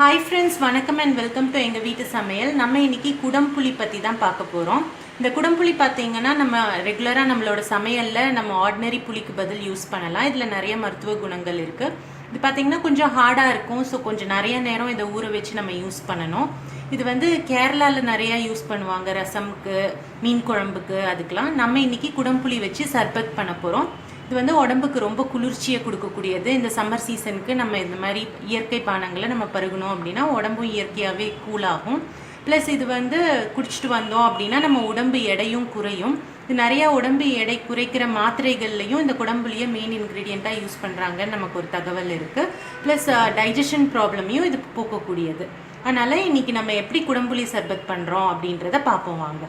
Hi friends வணக்கம் and welcome to எங்கள் வீட்டு சமையல். நம்ம இன்னைக்கு குடம்புளி பற்றி தான் பார்க்க போகிறோம் இந்த குடம்புளி பார்த்தீங்கன்னா நம்ம ரெகுலராக நம்மளோட சமையலில் நம்ம ஆர்டினரி புளிக்கு பதில் யூஸ் பண்ணலாம். இதில் நிறைய மருத்துவ குணங்கள் இருக்குது இது பார்த்தீங்கன்னா கொஞ்சம் ஹார்டாக இருக்கும். ஸோ கொஞ்சம் நிறைய நேரம் இதை ஊற வச்சு நம்ம யூஸ் பண்ணணும். இது வந்து கேரளாவில் நிறையா யூஸ் பண்ணுவாங்க. ரசமுக்கு மீன் குழம்புக்கு அதுக்கெலாம் நம்ம இன்னைக்கு குடம்புளி வச்சு சர்பத் பண்ண போகிறோம் இது வந்து உடம்புக்கு ரொம்ப குளிர்ச்சியை கொடுக்கக்கூடியது. இந்த சம்மர் சீசனுக்கு நம்ம இந்த மாதிரி இயற்கை பானங்களை நம்ம பருகணும் அப்படின்னா உடம்பும் இயற்கையாகவே கூலாகும் ப்ளஸ் இது வந்து குடிச்சிட்டு வந்தோம் அப்படின்னா நம்ம உடம்பு எடையும் குறையும். இது நிறையா உடம்பு எடை குறைக்கிற மாத்திரைகள்லையும் இந்த குடம்புலியை மெயின் இன்க்ரீடியண்ட்டாக யூஸ் பண்ணுறாங்கன்னு நமக்கு ஒரு தகவல் இருக்குது ப்ளஸ் டைஜஷன் ப்ராப்ளமையும் இது போக்கக்கூடியது. அதனால் இன்றைக்கி நம்ம எப்படி குடம்புலி சர்பத் பண்ணுறோம் அப்படின்றத பார்ப்போம் வாங்க.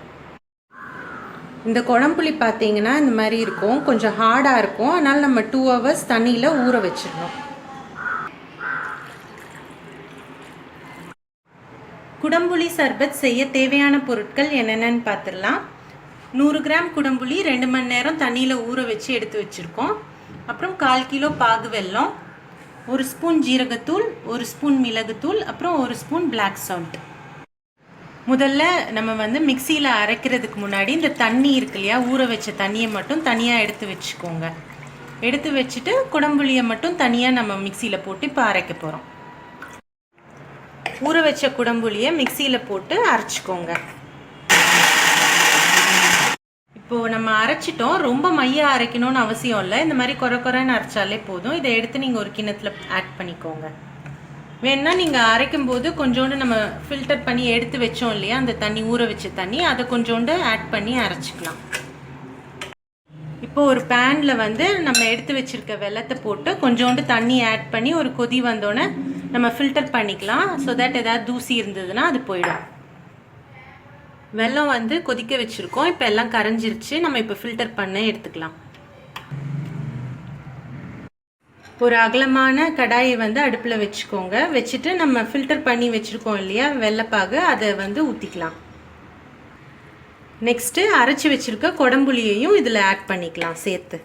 இந்த குழம்புளி பார்த்தீங்கன்னா இந்த மாதிரி இருக்கும். கொஞ்சம் ஹார்டாக இருக்கும். அதனால் நம்ம டூ ஹவர்ஸ் தண்ணியில் ஊற வச்சிடணும். குடம்புளி சர்பத் செய்ய தேவையான பொருட்கள் என்னென்னு பார்த்துடலாம். நூறு கிராம் குடம்புளி ரெண்டு மணி நேரம் தண்ணியில் ஊற வச்சு எடுத்து வச்சுருக்கோம். அப்புறம் கால் கிலோ பாகு வெல்லம் ஒரு ஸ்பூன் ஜீரகத்தூள் ஒரு ஸ்பூன் மிளகுத்தூள் அப்புறம் ஒரு ஸ்பூன் பிளாக் சால்ட் முதல்ல நம்ம வந்து மிக்சியில் அரைக்கிறதுக்கு முன்னாடி இந்த தண்ணி இருக்கு இல்லையா ஊற வச்ச தண்ணியை மட்டும் தனியாக எடுத்து வச்சுக்கோங்க. எடுத்து வச்சுட்டு குடம்புளியை மட்டும் தனியாக நம்ம மிக்சியில் போட்டு இப்போ அரைக்க போகிறோம் ஊற வச்ச குடம்புளியை மிக்சியில் போட்டு அரைச்சிக்கோங்க. இப்போது நம்ம அரைச்சிட்டோம். ரொம்ப மைய அரைக்கணும்னு அவசியம் இல்லை. இந்த மாதிரி குறை குறைன்னு அரைச்சாலே போதும். இதை எடுத்து நீங்கள் ஒரு கிண்ணத்தில் ஆட் பண்ணிக்கோங்க. வேணால் நீங்கள் அரைக்கும் போது கொஞ்சோண்டு நம்ம ஃபில்டர் பண்ணி எடுத்து வச்சோம் இல்லையா அந்த தண்ணி ஊற வச்ச தண்ணி அதை கொஞ்சோண்டு ஆட் பண்ணி அரைச்சிக்கலாம். இப்போ ஒரு பேனில் வந்து நம்ம எடுத்து வச்சிருக்க வெள்ளத்தை போட்டு கொஞ்சோண்டு தண்ணி ஆட் பண்ணி ஒரு கொதி வந்தோடனே நம்ம ஃபில்டர் பண்ணிக்கலாம். ஸோ தட் ஏதாவது தூசி இருந்ததுன்னா அது போயிடும். வெள்ளம் வந்து கொதிக்க வச்சுருக்கோம். இப்போ எல்லாம் கரைஞ்சிருச்சு. நம்ம இப்போ ஃபில்டர் பண்ண எடுத்துக்கலாம். ஒரு அகலமான கடாயை வந்து அடுப்பில் வச்சுக்கோங்க. வச்சுட்டு நம்ம ஃபில்டர் பண்ணி வச்சுருக்கோம் இல்லையா? வெள்ளைப்பாகு அதை வந்து ஊற்றிக்கலாம் நெக்ஸ்ட்டு அரைச்சி வச்சுருக்க குடம்புளியையும் இதில் ஆட் பண்ணிக்கலாம் சேர்த்து.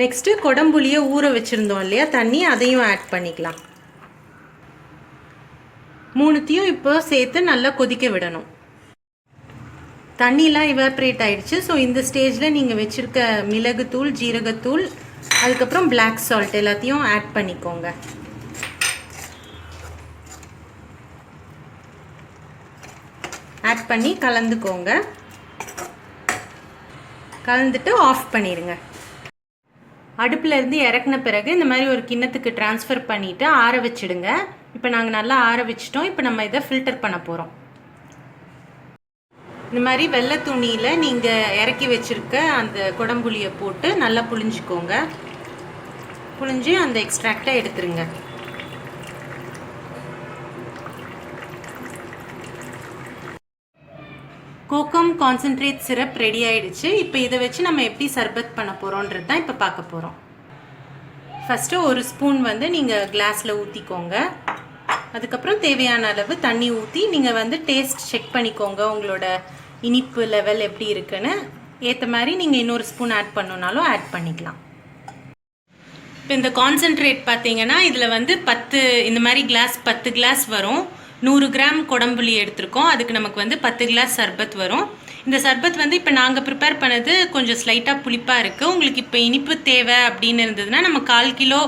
நெக்ஸ்ட்டு குடம்புளியை ஊற வச்சுருந்தோம் இல்லையா? தண்ணி அதையும் ஆட் பண்ணிக்கலாம். மூணுத்தையும் இப்போ சேர்த்து நல்லா கொதிக்க விடணும். தண்ணிலாம் இவாப்ரேட் ஆயிடுச்சு. ஸோ இந்த ஸ்டேஜில் நீங்கள் வச்சுருக்க மிளகுத்தூள் ஜீரகத்தூள் அதுக்கப்புறம் பிளாக் சால்ட் எல்லாத்தையும் ஆட் பண்ணிக்கோங்க. ஆட் பண்ணி கலந்துக்கோங்க. கலந்துட்டு ஆஃப் பண்ணிடுங்க அடுப்பில் இருந்து இறக்குன பிறகு இந்த மாதிரி ஒரு கிண்ணத்துக்கு ட்ரான்ஸ்ஃபர் பண்ணிவிட்டு ஆற வச்சிடுங்க. இப்போ நாங்கள் நல்லா ஆற வச்சிட்டோம். இப்போ நம்ம இதை ஃபில்டர் பண்ண போகிறோம் இந்த மாதிரி வெள்ளை துணியில் நீங்கள் இறக்கி வச்சுருக்க அந்த குடம்புளியை போட்டு நல்லா புழிஞ்சிக்கோங்க. புழிஞ்சு அந்த எக்ஸ்ட்ராக்டை எடுத்துருங்க. கோகம் கான்சென்ட்ரேட் சிரப் ரெடி ஆயிடுச்சு. இப்போ இதை வச்சு நம்ம எப்படி சர்பத் பண்ண போகிறோன்றது தான் இப்போ பார்க்க போகிறோம் ஃபஸ்ட்டு ஒரு ஸ்பூன் வந்து நீங்கள் கிளாஸில் ஊற்றிக்கோங்க அதுக்கப்புறம் தேவையான அளவு தண்ணி ஊற்றி நீங்கள் வந்து டேஸ்ட் செக் பண்ணிக்கோங்க உங்களோட இனிப்பு லெவல் எப்படி இருக்குன்னு. ஏற்ற மாதிரி நீங்கள் இன்னொரு ஸ்பூன் ஆட் பண்ணுனாலும் ஆட் பண்ணிக்கலாம். இப்போ இந்த கான்சென்ட்ரேட் பார்த்தீங்கன்னா இதில் வந்து பத்து இந்த மாதிரி கிளாஸ் பத்து கிளாஸ் வரும். நூறு கிராம் குடம்புளி எடுத்திருக்கோம். அதுக்கு நமக்கு வந்து பத்து கிளாஸ் சர்பத் வரும். இந்த சர்பத் வந்து இப்போ நாங்கள் ப்ரிப்பேர் பண்ணது கொஞ்சம் ஸ்லைட்டாக புளிப்பாக இருக்குது உங்களுக்கு இப்போ இனிப்பு தேவை அப்படின்னு இருந்ததுன்னா நம்ம கால் கிலோ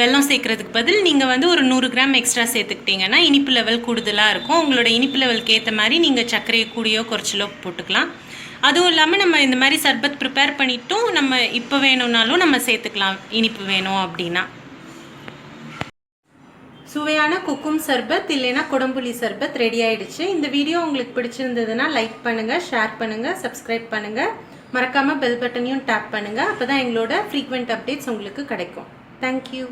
வெல்லம் சேர்க்குறதுக்கு பதில் நீங்கள் வந்து ஒரு நூறு கிராம் எக்ஸ்ட்ரா சேர்த்துக்கிட்டிங்கன்னா இனிப்பு லெவல் கூடுதலாக இருக்கும். உங்களோட இனிப்பு லெவலுக்கு ஏற்ற மாதிரி நீங்கள் சர்க்கரையை கூடியோ குறைச்சலோ போட்டுக்கலாம். அதுவும் இல்லாமல் நம்ம இந்த மாதிரி சர்பத் ப்ரிப்பேர் பண்ணிவிட்டும் நம்ம இப்போ வேணும்னாலும் நம்ம சேர்த்துக்கலாம். இனிப்பு வேணும் அப்படின்னா. சுவையான குக்கும் சர்பத் இல்லைன்னா குடம்புளி சர்பத் ரெடி ஆயிடுச்சு. இந்த வீடியோ உங்களுக்கு பிடிச்சிருந்ததுன்னா லைக் பண்ணுங்கள் ஷேர் பண்ணுங்கள் சப்ஸ்கிரைப் பண்ணுங்கள் மறக்காமல் பெல் பட்டனையும் டேப் பண்ணுங்கள் அப்போ தான் எங்களோட ஃப்ரீக்வெண்ட் அப்டேட்ஸ் உங்களுக்கு கிடைக்கும். தேங்க்யூ